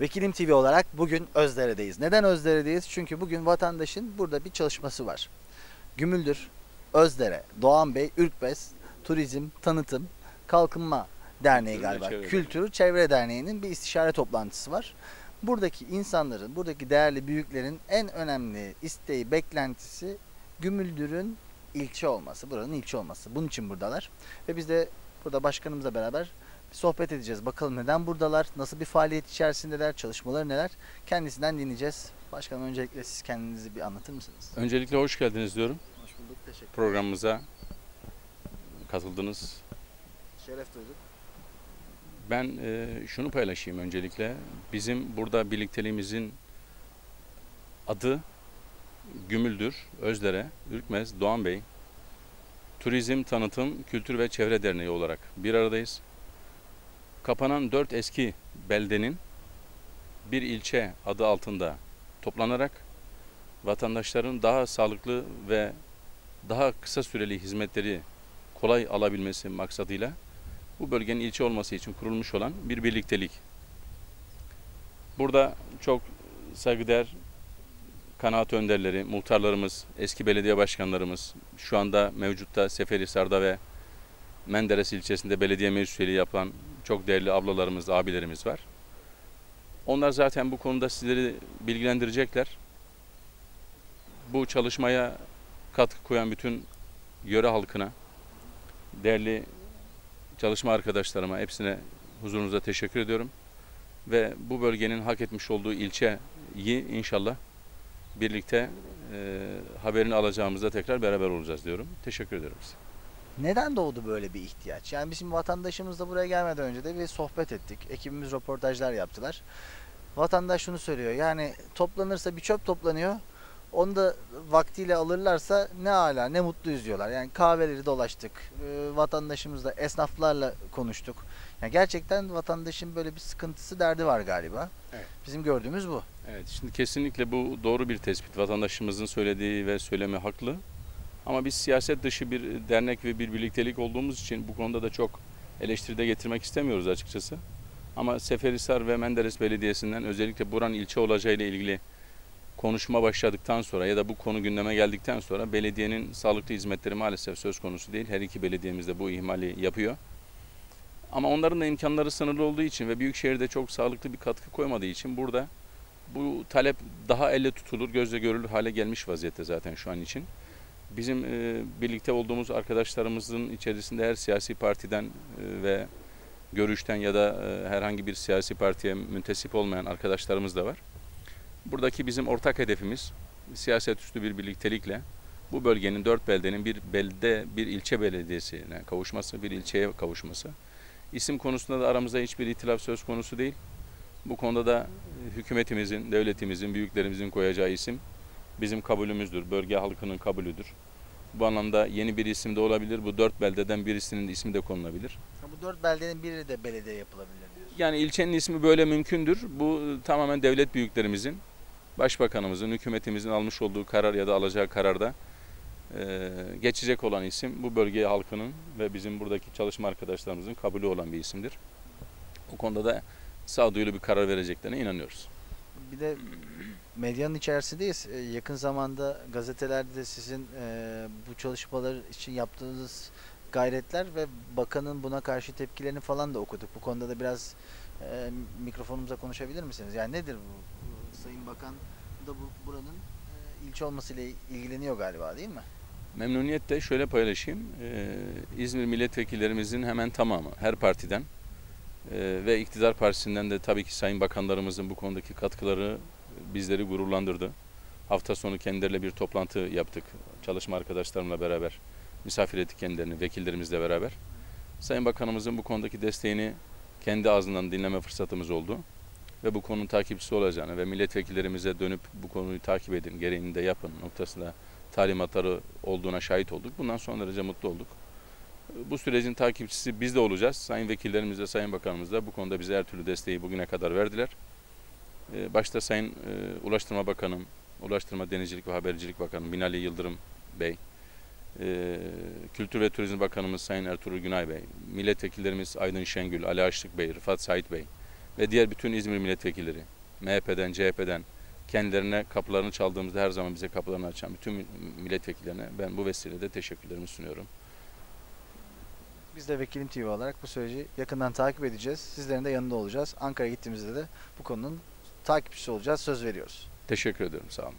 Vekilim TV olarak bugün Özdere'deyiz. Neden Özdere'deyiz? Çünkü bugün vatandaşın burada bir çalışması var. Gümüldür, Özdere, Doğan Bey, Ürkbez, Turizm, Tanıtım, Kalkınma Derneği Kültür galiba. Çevre Kültür Çevre Derneği'nin bir istişare toplantısı var. Buradaki insanların, buradaki değerli büyüklerin en önemli isteği, beklentisi Gümüldür'ün ilçe olması, buranın ilçe olması. Bunun için buradalar. Ve biz de burada başkanımızla beraber bir sohbet edeceğiz. Bakalım neden buradalar, nasıl bir faaliyet içerisindeler, çalışmaları neler kendisinden dinleyeceğiz. Başkanım öncelikle siz kendinizi bir anlatır mısınız? Öncelikle hoş geldiniz diyorum. Hoş bulduk, teşekkür Programımıza katıldınız. Şeref duyduk. Ben e, şunu paylaşayım öncelikle. Bizim burada birlikteliğimizin adı Gümüldür, Özdere, Ürkmez, Doğan Bey. Turizm, Tanıtım, Kültür ve Çevre Derneği olarak bir aradayız. Kapanan dört eski beldenin bir ilçe adı altında toplanarak vatandaşların daha sağlıklı ve daha kısa süreli hizmetleri kolay alabilmesi maksadıyla bu bölgenin ilçe olması için kurulmuş olan bir birliktelik. Burada çok saygıdeğer kanaat önderleri, muhtarlarımız, eski belediye başkanlarımız, şu anda mevcutta Seferihisar'da ve Menderes ilçesinde belediye meclis yapan çok değerli ablalarımız, abilerimiz var. Onlar zaten bu konuda sizleri bilgilendirecekler. Bu çalışmaya katkı koyan bütün yöre halkına, değerli çalışma arkadaşlarıma hepsine huzurunuza teşekkür ediyorum. Ve bu bölgenin hak etmiş olduğu ilçeyi inşallah birlikte e, haberini alacağımızda tekrar beraber olacağız diyorum. Teşekkür ederim size. Neden doğdu böyle bir ihtiyaç? Yani bizim vatandaşımızla buraya gelmeden önce de bir sohbet ettik. Ekibimiz röportajlar yaptılar. Vatandaş şunu söylüyor. Yani toplanırsa bir çöp toplanıyor. Onu da vaktiyle alırlarsa ne ala ne mutluyuz diyorlar. Yani kahveleri dolaştık. e, Vatandaşımızla, esnaflarla konuştuk. Yani gerçekten vatandaşın böyle bir sıkıntısı, derdi var galiba. Evet. Bizim gördüğümüz bu. Evet, şimdi kesinlikle bu doğru bir tespit. Vatandaşımızın söylediği ve söylemi haklı. Ama biz siyaset dışı bir dernek ve bir birliktelik olduğumuz için bu konuda da çok eleştiride getirmek istemiyoruz açıkçası. Ama Seferihisar ve Menderes Belediyesi'nden özellikle buranın ilçe olacağıyla ilgili konuşma başladıktan sonra ya da bu konu gündeme geldikten sonra belediyenin sağlıklı hizmetleri maalesef söz konusu değil. Her iki belediyemiz de bu ihmali yapıyor. Ama onların da imkanları sınırlı olduğu için ve Büyükşehir'de çok sağlıklı bir katkı koymadığı için burada bu talep daha elle tutulur, gözle görülür hale gelmiş vaziyette zaten şu an için. Bizim e, birlikte olduğumuz arkadaşlarımızın içerisinde her siyasi partiden e, ve görüşten ya da e, herhangi bir siyasi partiye müntesip olmayan arkadaşlarımız da var. Buradaki bizim ortak hedefimiz siyaset üstü bir birliktelikle bu bölgenin dört beldenin bir belde bir ilçe belediyesine kavuşması, bir ilçeye kavuşması. İsim konusunda da aramızda hiçbir itilaf söz konusu değil. Bu konuda da e, hükümetimizin, devletimizin, büyüklerimizin koyacağı isim bizim kabulümüzdür, bölge halkının kabulüdür. Bu anlamda yeni bir isim de olabilir. Bu dört beldeden birisinin ismi de konulabilir. Bu dört beldenin biri de belediye yapılabilir diyorsun. Yani ilçenin ismi böyle mümkündür. Bu e, tamamen devlet büyüklerimizin, başbakanımızın, hükümetimizin almış olduğu karar ya da alacağı kararda e, geçecek olan isim bu bölge halkının ve bizim buradaki çalışma arkadaşlarımızın kabulü olan bir isimdir. O konuda da sağduyulu bir karar vereceklerine inanıyoruz. Bir de medyanın içerisindeyiz. Ee, Yakın zamanda gazetelerde de sizin e, bu çalışmalar için yaptığınız gayretler ve bakanın buna karşı tepkilerini falan da okuduk. Bu konuda da biraz e, mikrofonumuza konuşabilir misiniz? Yani nedir bu? Sayın Bakan da bu buranın e, ilçe olmasıyla ilgileniyor galiba değil mi? Memnuniyetle şöyle paylaşayım. Ee, İzmir milletvekillerimizin hemen tamamı her partiden e, ve iktidar partisinden de tabii ki sayın bakanlarımızın bu konudaki katkıları bizleri gururlandırdı. Hafta sonu kendileriyle bir toplantı yaptık. Çalışma arkadaşlarımla beraber misafir ettik kendilerini, vekillerimizle beraber. Sayın Bakanımızın bu konudaki desteğini kendi ağzından dinleme fırsatımız oldu. Ve bu konunun takipçisi olacağını ve milletvekillerimize dönüp bu konuyu takip edin, gereğini de yapın noktasında talimatları olduğuna şahit olduk. Bundan son derece mutlu olduk. Bu sürecin takipçisi biz de olacağız. Sayın vekillerimiz de Sayın Bakanımız da bu konuda bize her türlü desteği bugüne kadar verdiler. Ee, Başta Sayın e, Ulaştırma Bakanım, Ulaştırma Denizcilik ve Habercilik Bakanım Binali Yıldırım Bey, e, Kültür ve Turizm Bakanımız Sayın Ertuğrul Günay Bey, milletvekillerimiz Aydın Şengül, Ali Aşık Bey, Rıfat Sait Bey, ve diğer bütün İzmir milletvekilleri, MHP'den, CHP'den kendilerine kapılarını çaldığımızda her zaman bize kapılarını açan bütün milletvekillerine ben bu vesileyle teşekkürlerimi sunuyorum. Biz de Vekilim TV olarak bu süreci yakından takip edeceğiz. Sizlerin de yanında olacağız. Ankara'ya gittiğimizde de bu konunun takipçisi olacağız. Söz veriyoruz. Teşekkür ederim. Sağ olun.